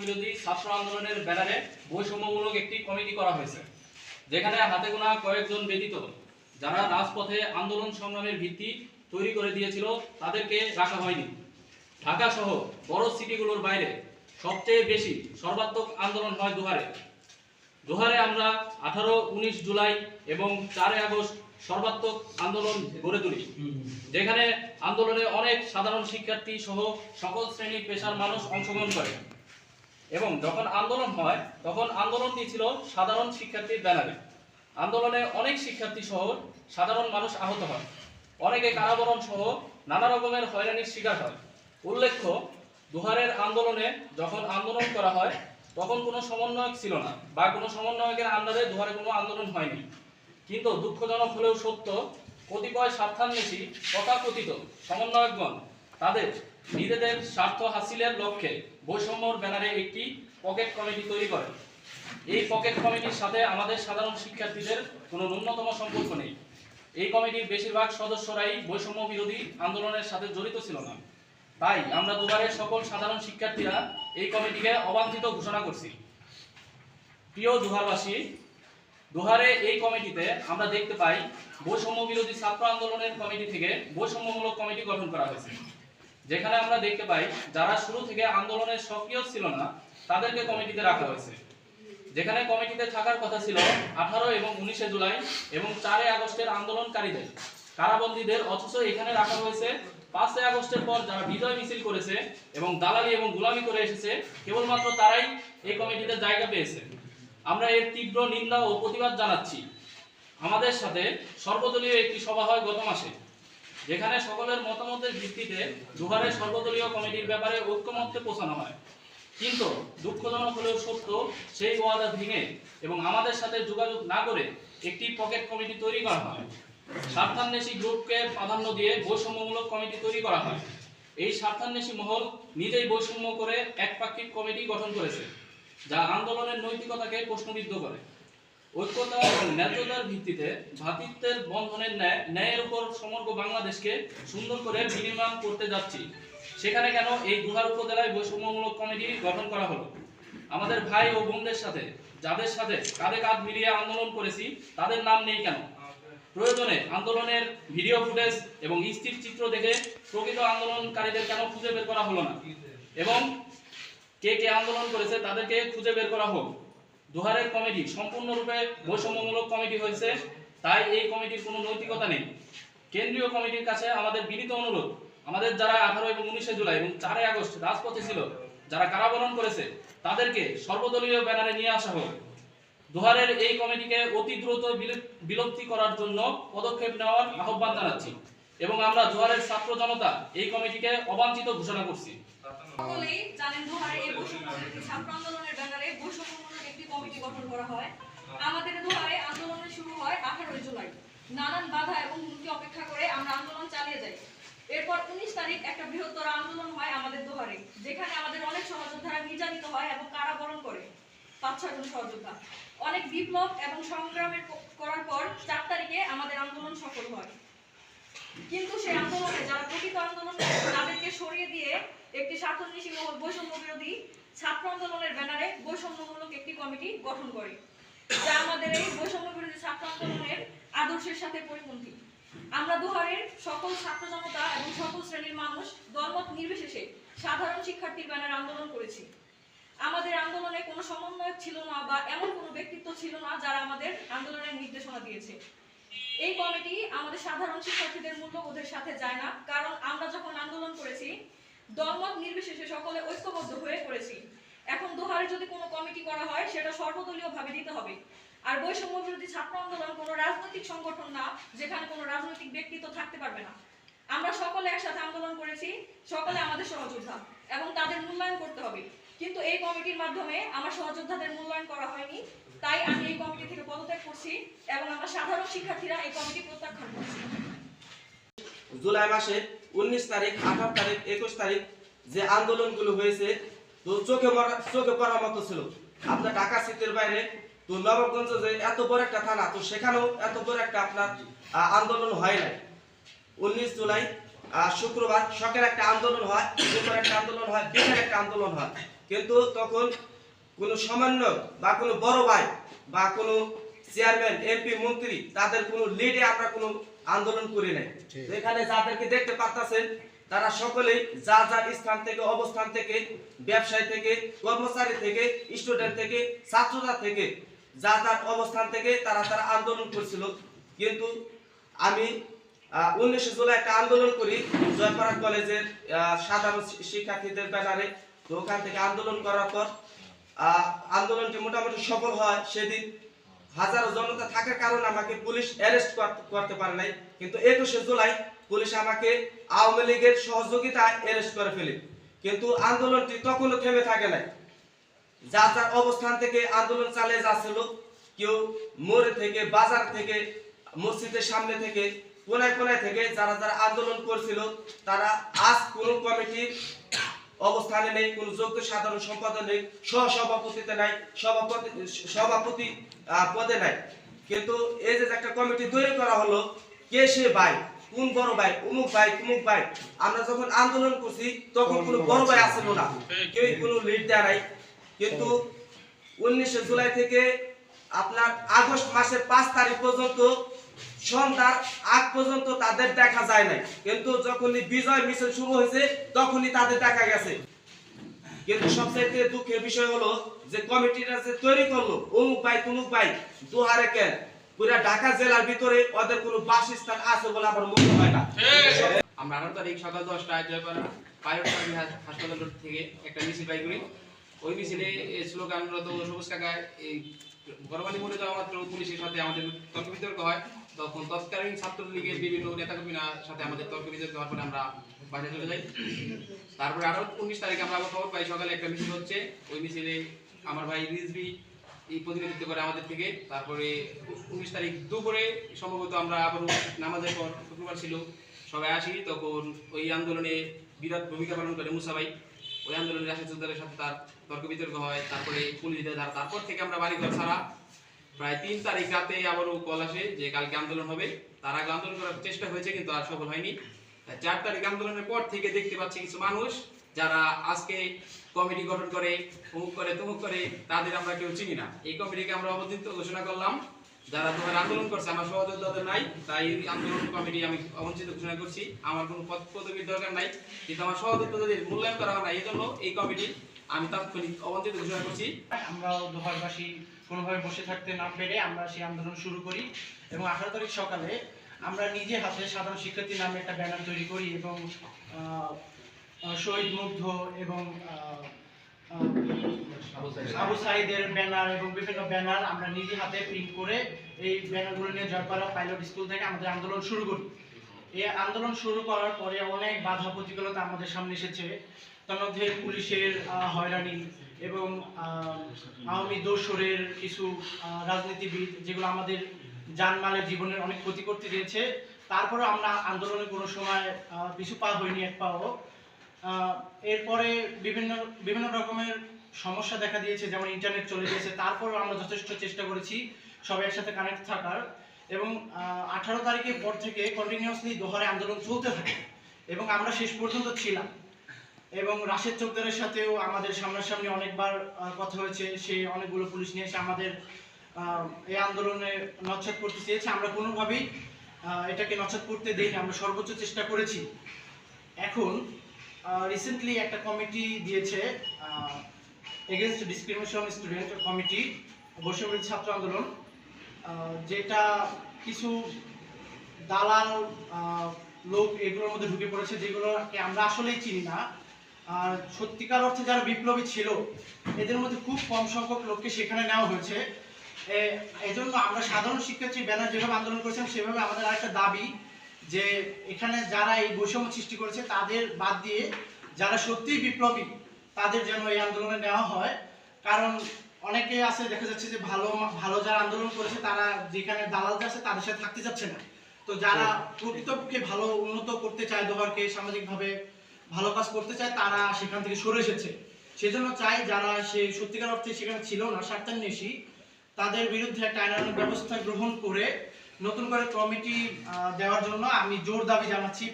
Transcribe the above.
বিরোধী ছাত্র আন্দোলনের ব্যানারে বৈষম্যমূলক একটি কমিটি করা হয়েছে, যেখানে হাতে গোনা কয়েকজন ব্যতীত যারা রাজপথে আন্দোলন সংগ্রামের ভিত্তি তৈরি করে দিয়েছিল তাদেরকে রাখা হয়নি। ঢাকা সহ বড় সিটিগুলোর বাইরে সবচেয়ে বেশি সর্বাত্মক আন্দোলন হয় দুহারে। দুহারে আমরা আঠারো, উনিশ জুলাই এবং চারই আগস্ট সর্বাত্মক আন্দোলন গড়ে তুলি, যেখানে আন্দোলনে অনেক সাধারণ শিক্ষার্থী সহ সকল শ্রেণি পেশার মানুষ অংশগ্রহণ করে। এবং যখন আন্দোলন হয়, তখন আন্দোলনটি ছিল সাধারণ শিক্ষার্থীর ব্যানারে আন্দোলনে অনেক শিক্ষার্থী সহ সাধারণ মানুষ আহত হয়। অনেকে কারাবরণ সহ নানা রকমের হয়রানির শিকার হয়। উল্লেখ্য, দুহারের আন্দোলনে যখন আন্দোলন করা হয়, তখন কোনো সমন্বয়ক ছিল না বা কোনো সমন্বয়কের আন্ডারে দুহারে কোনো আন্দোলন হয়নি। কিন্তু দুঃখজনক হলেও সত্য, কতিপয় স্বার্থান্বেষী, তথাকথিত সমন্বয়কগণ তাদের নিজেদের স্বার্থ হাসিলের লক্ষ্যে বৈষম্যর ব্যানারে একটি পকেট কমিটি তৈরি করে। এই পকেট কমিটির সাথে আমাদের সাধারণ শিক্ষার্থীদের কোনো ন্যূনতম সম্পর্ক নেই। এই কমিটির বেশিরভাগ সদস্যরাই বৈষম্য বিরোধী আন্দোলনের সাথে জড়িত ছিল না। তাই আমরা দুবারের সকল সাধারণ শিক্ষার্থীরা এই কমিটিকে অবাঞ্ছিত ঘোষণা করছি। প্রিয় দুহারবাসী, দুহারে এই কমিটিতে আমরা দেখতে পাই বৈষম্য বিরোধী ছাত্র আন্দোলনের কমিটি থেকে বৈষম্যমূলক কমিটি গঠন করা হয়েছে। যেখানে আমরা দেখতে পাই, যারা শুরু থেকে আন্দোলনে সক্রিয় ছিল না, তাদেরকে কমিটিতে রাখা হয়েছে। যেখানে কমিটিতে থাকার কথা ছিল আঠারো এবং উনিশে জুলাই এবং চারই আগস্টের আন্দোলনকারীদের। কারাবন্দীদের অথচ এখানে রাখা হয়েছে, পাঁচই আগস্টের পর যারা বিজয় মিছিল করেছে এবং দালালি এবং গোলামি করে এসেছে, কেবলমাত্র তারাই এই কমিটিতে জায়গা পেয়েছে। আমরা এর তীব্র নিন্দা ও প্রতিবাদ জানাচ্ছি। আমাদের সাথে সর্বদলীয় একটি সভা হয় গত মাসে। যেখানে সকলের মতামতের ভিত্তিতে দুবারের সর্বদলীয় কমিটির ব্যাপারে ঐক্যমত্যে পৌঁছানো হয়। কিন্তু দুঃখজনক হলেও সত্য, সেই ওয়াদা ভেঙে এবং আমাদের সাথে যোগাযোগ না করে একটি পকেট কমিটি তৈরি করা হয়। স্বার্থান্বেষী গ্রুপকে প্রাধান্য দিয়ে বৈষম্যমূলক কমিটি তৈরি করা হয়। এই স্বার্থান্বেষী মহল নিজেই বৈষম্য করে একপাক্ষিক কমিটি গঠন করেছে, যা আন্দোলনের নৈতিকতাকে প্রশ্নবিদ্ধ করে। ঐক্যতা এবং ন্যায্যতার ভিত্তিতে ভ্রাতৃত্বের বন্ধনের ন্যায়, ন্যায়ের উপর সমগ্র বাংলাদেশকে সুন্দর করে বিনির্মাণ করতে যাচ্ছি। সেখানে কেন এই দুহার উপজেলায় বৈষম্যমূলক কমিটি গঠন করা হলো? আমাদের ভাই ও বোনদের সাথে, যাদের সাথে কাঁধে কাঁধ মিলিয়ে আন্দোলন করেছি, তাদের নাম নেই কেন? প্রয়োজনে আন্দোলনের ভিডিও ফুটেজ এবং স্থির চিত্র দেখে প্রকৃত আন্দোলনকারীদের কেন খুঁজে বের করা হলো না? এবং কে কে আন্দোলন করেছে তাদেরকে খুঁজে বের করা হোক। দুহারের কমিটি সম্পূর্ণরূপে বৈষম্যমূলক কমিটি হয়েছে, তাই এই কমিটির কোনো নৈতিকতা নেই। কেন্দ্রীয় কমিটির কাছে আমাদের বিনীত অনুরোধ, আমাদের যারা আঠারো এবং উনিশে জুলাই এবং চারই আগস্ট রাজপথে ছিল, যারা কারাবরণ করেছে, তাদেরকে সর্বদলীয় ব্যানারে নিয়ে আসা হোক। দুহারের এই কমিটিকে অতি দ্রুত বিলুপ্তি করার জন্য পদক্ষেপ নেওয়ার আহ্বান জানাচ্ছি এবং আমরা দুহারের ছাত্র জনতা এই কমিটিকে অবাঞ্ছিত ঘোষণা করছি। সকলেই জানেন এই বৈষম্য ছাত্র আন্দোলনের ব্যানারে বৈষম্যমূলক কমিটি গঠন করা হয়। আমাদের দুহারে আন্দোলন শুরু হয় আঠারোই জুলাই। নানান বাধা এবং হুমকি অপেক্ষা করে আমরা আন্দোলন চালিয়ে যাই। এরপর উনিশ তারিখ একটা বৃহত্তর আন্দোলন হয় আমাদের দুহারে যেখানে আমাদের অনেক সহযোদ্ধারা নির্যাতিত হয় এবং কারাবরণ করে। পাঁচ, ছয় জন সহযোদ্ধা। অনেক বিপ্লব এবং সংগ্রামের করার পর চার তারিখে আমাদের আন্দোলন সফল হয়। কিন্তু সেই আন্দোলনে যারা প্রকৃত আন্দোলন তাদেরকে সরিয়ে দিয়ে একটি মহল বৈষম্য বিরোধী ছাত্র আন্দোলনের ব্যানারে বৈষম্যমূলক একটি কমিটি গঠন করে, যা আমাদের এই বৈষম্য বিরোধী ছাত্র আন্দোলনের আদর্শের সাথে পরিপন্থী। আমরা দুহারের সকল ছাত্র জনতা এবং সকল শ্রেণির মানুষ দলমত নির্বিশেষে সাধারণ শিক্ষার্থীর ব্যানারে আন্দোলন করেছি। আমাদের আন্দোলনে কোনো সমন্বয়ক ছিল না বা এমন কোনো ব্যক্তিত্ব ছিল না যারা আমাদের আন্দোলনের নির্দেশনা দিয়েছে। এই কমিটি আমাদের সাধারণ শিক্ষার্থীদের মূল্যবোধের সাথে যায় না, কারণ আমরা যখন আন্দোলন করেছি দলমত নির্বিশেষে সকলে ঐক্যবদ্ধ হয়ে করেছি এখন দোহারে যদি কোনো কমিটি করা হয়, সেটা সর্বদলীয় ভাবে দিতে হবে। আর বৈষম্য বিরোধী ছাত্র আন্দোলন কোনো রাজনৈতিক সংগঠন না, যেখানে কোনো রাজনৈতিক ব্যক্তিত্ব থাকতে পারবে না। আমরা সকলে একসাথে আন্দোলন করেছি, সকলে আমাদের সহযোদ্ধা, এবং তাদের মূল্যায়ন করতে হবে। কিন্তু এই কমিটির মাধ্যমে আমার সহযোদ্ধাদের মূল্যায়ন করা হয়নি, তাই আমি এই কমিটি থেকে পদত্যাগ করছি, এবং আমরা সাধারণ শিক্ষার্থীরা এই কমিটি প্রত্যাখ্যান করছি। জুলাই মাসে উনিশ তারিখ আঠারো তারিখ, একুশ তারিখ যে আন্দোলনগুলো হয়েছে, তো চোখে চোখে পড়ার মতো ছিল। আপনার ঢাকা সিটির বাইরে, তো নবাবগঞ্জ যে এত বড় একটা থানা, তো সেখানেও এত বড় একটা আপনার আন্দোলন হয় নাই। উনিশ জুলাই শুক্রবার সকালে একটা আন্দোলন হয় দুপুরে একটা আন্দোলন হয় বিকেলে একটা আন্দোলন হয়। কিন্তু তখন কোনো সমন্বয় বা কোনো বড় ভাই বা কোনো চেয়ারম্যান এমপি মন্ত্রী, তাদের কোনো লিডে আমরা কোনো আন্দোলন করে নেয় এখানে যাদেরকে দেখতে পাচ্ছেন তারা সকলেই যা যার স্থান থেকে অবস্থান থেকে ব্যবসায়ী থেকে কর্মচারী থেকে স্টুডেন্ট থেকে ছাত্ররা থেকে যা যার অবস্থান থেকে তারা তারা আন্দোলন করছিল। কিন্তু আমি উনিশে জুলাই একটা আন্দোলন করি জয়পাড়া কলেজের সাধারণ শিক্ষার্থীদের ব্যানারে। তো ওখান থেকে আন্দোলন করার পর আহ, আন্দোলনটি মোটামুটি সফল হয় সেদিন। হাজারো জনতা থাকার কারণে আমাকে পুলিশ অ্যারেস্ট করতে পারে নাই। কিন্তু একুশে জুলাই পুলিশ আমাকে আওয়ামী লীগের সহযোগিতায় অ্যারেস্ট করে ফেলে। কিন্তু আন্দোলনটি তখনও থেমে থাকে নাই। যার যার অবস্থান থেকে আন্দোলন চালিয়ে যাচ্ছিল, কেউ মোড়ে থেকে, বাজার থেকে, মসজিদের সামনে থেকে, কোনায় কোনায় থেকে যারা যারা আন্দোলন করছিল, তারা আজ কোনো কমিটির অবস্থানে নেই, কোন যোগ্য সাধারণ সম্পাদক নেই, সহসভাপতিতে নাই, সভাপতি সভাপতি পদে নাই। কিন্তু এই যে একটা কমিটি তৈরি করা হলো, কে সে ভাই, কোন বড় ভাই, অমুক ভাই, তুমুক ভাই, আমরা যখন আন্দোলন করছি, তখন কোনো বড় ভাই আসলো না। কেউ কোনো লিড দেয় নাই। কিন্তু উনিশে জুলাই থেকে আপনার আগস্ট মাসের পাঁচ তারিখ পর্যন্ত সন্ধ্যার আগ পর্যন্ত তাদের দেখা যায় নাই। কিন্তু যখনই বিজয় মিছিল শুরু হয়েছে, তখনই তাদের দেখা গেছে। কিন্তু সবচেয়ে দুঃখের বিষয় হলো যে কমিটিটা যে তৈরি করল, অমুক ভাই, তুমুক ভাই, দুহারে কেন? পুরা ঢাকা জেলার ভিতরে ওদের কোনো বাসস্থান আছে বলে আমার মনে হয় না। আমরা আঠারো তারিখ সকাল দশটায় জয়পাড়া পাইলট হাসপাতাল থেকে একটা মিছিল বাই করি। ওই মিছিলে স্লোগানরত সবুজ কাকা এই গরবালি মোড়ে যাওয়া মাত্র পুলিশের সাথে আমাদের তর্ক বিতর্ক হয়। তখন তৎকালীন ছাত্রলীগের বিভিন্ন নেতাকর্মীর সাথে আমাদের তর্ক বিতর্ক হওয়ার পরে আমরা বাইরে চলে যাই। তারপরে আরও উনিশ তারিখে আমরা আবার খবর পাই, সকালে একটা মিছিল হচ্ছে। ওই মিছিলে আমার ভাই রিজবি এই প্রতিনিধিত্ব করে আমাদের থেকে। তারপরে উনিশ তারিখ দুপুরে সম্ভবত আমরা আবার নামাজের পর শুক্রবার ছিল, সবাই আসি, তখন ওই আন্দোলনে বিরাট ভূমিকা পালন করে মুসা ভাই। ওই আন্দোলনে রাশেদ সুলতানের সাথে তার তর্ক বিতর্ক হয়, তারপরে পুলিশ দেয় তারপর থেকে আমরা বাড়িঘর ছাড়া প্রায় তিন তারিখ রাতে আবারও কল আসে যে কালকে আন্দোলন হবে। তার আগে আন্দোলন করার চেষ্টা হয়েছে কিন্তু আর সফল হয়নি। চার তারিখ আন্দোলনের পর থেকে দেখতে পাচ্ছি কিছু মানুষ যারা আজকে কমিটি গঠন করে, অমুক করে, তমুক করে, তাদের আমরা কেউ চিনি না। এই কমিটিকে আমরা অবদিত ঘোষণা করলাম। যারা তোমার আন্দোলন করছে, আমার সহযোগিতা নাই, তাই আন্দোলন কমিটি আমি অবঞ্চিত ঘোষণা করছি। আমার কোনো পদ পদবীর দরকার নাই। কিন্তু আমার সহযোগিতা যদি মূল্যায়ন করা হয় না। এই জন্য এই কমিটি আমি করছি। আমরাও দোহারবাসী বসে থাকতে না পেরে আমরা সেই আন্দোলন শুরু করি এবং আঠারো তারিখ সকালে আমরা নিজে হাতে সাধারণ শিক্ষার্থী নামে একটা ব্যানার তৈরি করি এবং শহীদ মুগ্ধ এবং আবু ব্যানার এবং বিভিন্ন ব্যানার আমরা নিজে হাতে প্রিন্ট করে এই ব্যানারগুলো নিয়ে জয়পাড়া পাইলট স্কুল থেকে আমাদের আন্দোলন শুরু করি। এই আন্দোলন শুরু করার পরে অনেক বাধা প্রতিকূলতা আমাদের সামনে এসেছে। তার মধ্যে পুলিশের হয়রানি এবং আওয়ামী দোসরের কিছু রাজনীতিবিদ যেগুলো আমাদের জানমালের জীবনের অনেক ক্ষতি করতে দিয়েছে তারপরে আমরা আন্দোলনে কোনো সময় পিছু পা হইনি এক পাও। এরপরে বিভিন্ন বিভিন্ন রকমের সমস্যা দেখা দিয়েছে, যেমন ইন্টারনেট চলে গিয়েছে, তারপরেও আমরা যথেষ্ট চেষ্টা করেছি সবাই একসাথে কানেক্ট থাকার এবং আঠারো তারিখের পর থেকে কন্টিনিউয়াসলি দোহারে আন্দোলন চলতে থাকে এবং আমরা শেষ পর্যন্ত ছিলাম। এবং রাশেদ চৌধুরীর সাথেও আমাদের সামনাসামনি অনেকবার কথা হয়েছে। সে অনেকগুলো পুলিশ নিয়ে এসে আমাদের এই আন্দোলনে নচ্ছাদ করতে চেয়েছে। আমরা কোনোভাবেই এটাকে নচ্ছাদ করতে দেইনি। আমরা সর্বোচ্চ চেষ্টা করেছি। এখন রিসেন্টলি একটা কমিটি দিয়েছে এগেনস্ট ডিসক্রিমিনেশন স্টুডেন্ট কমিটি বৈষম্য ছাত্র আন্দোলন যেটা কিছু দালাল লোক এগুলোর মধ্যে ঢুকে পড়েছে, যেগুলোকে আমরা আসলেই চিনি না। আর সত্যিকার অর্থে যারা বিপ্লবী ছিল এদের মধ্যে খুব কম সংখ্যক লোককে সেখানে নেওয়া হয়েছে। এজন্য আমরা সাধারণ শিক্ষার্থী ব্যানার যেভাবে আন্দোলন করেছেন সেভাবে আমাদের আরেকটা দাবি যে এখানে যারা এই বৈষম্য সৃষ্টি করেছে তাদের বাদ দিয়ে যারা সত্যিই বিপ্লবী তাদের যেন এই আন্দোলনে নেওয়া হয়। কারণ অনেকে আছে দেখা যাচ্ছে যে ভালো ভালো যারা আন্দোলন করেছে তারা যেখানে দালাল আছে তাদের সাথে থাকতে যাচ্ছে না। তো যারা প্রকৃতপক্ষে ভালো উন্নত করতে চায় দোহারকে সামাজিকভাবে ভালো কাজ করতে চায়, তারা সেখান থেকে সরে এসেছে। সেজন্য চাই যারা সে সত্যিকার অর্থে সেখানে ছিল না, স্বার্থান্বেষী, তাদের বিরুদ্ধে একটা আইনানুগ ব্যবস্থা গ্রহণ করে নতুন করে কমিটি দেওয়ার জন্য আমি জোর দাবি জানাচ্ছি।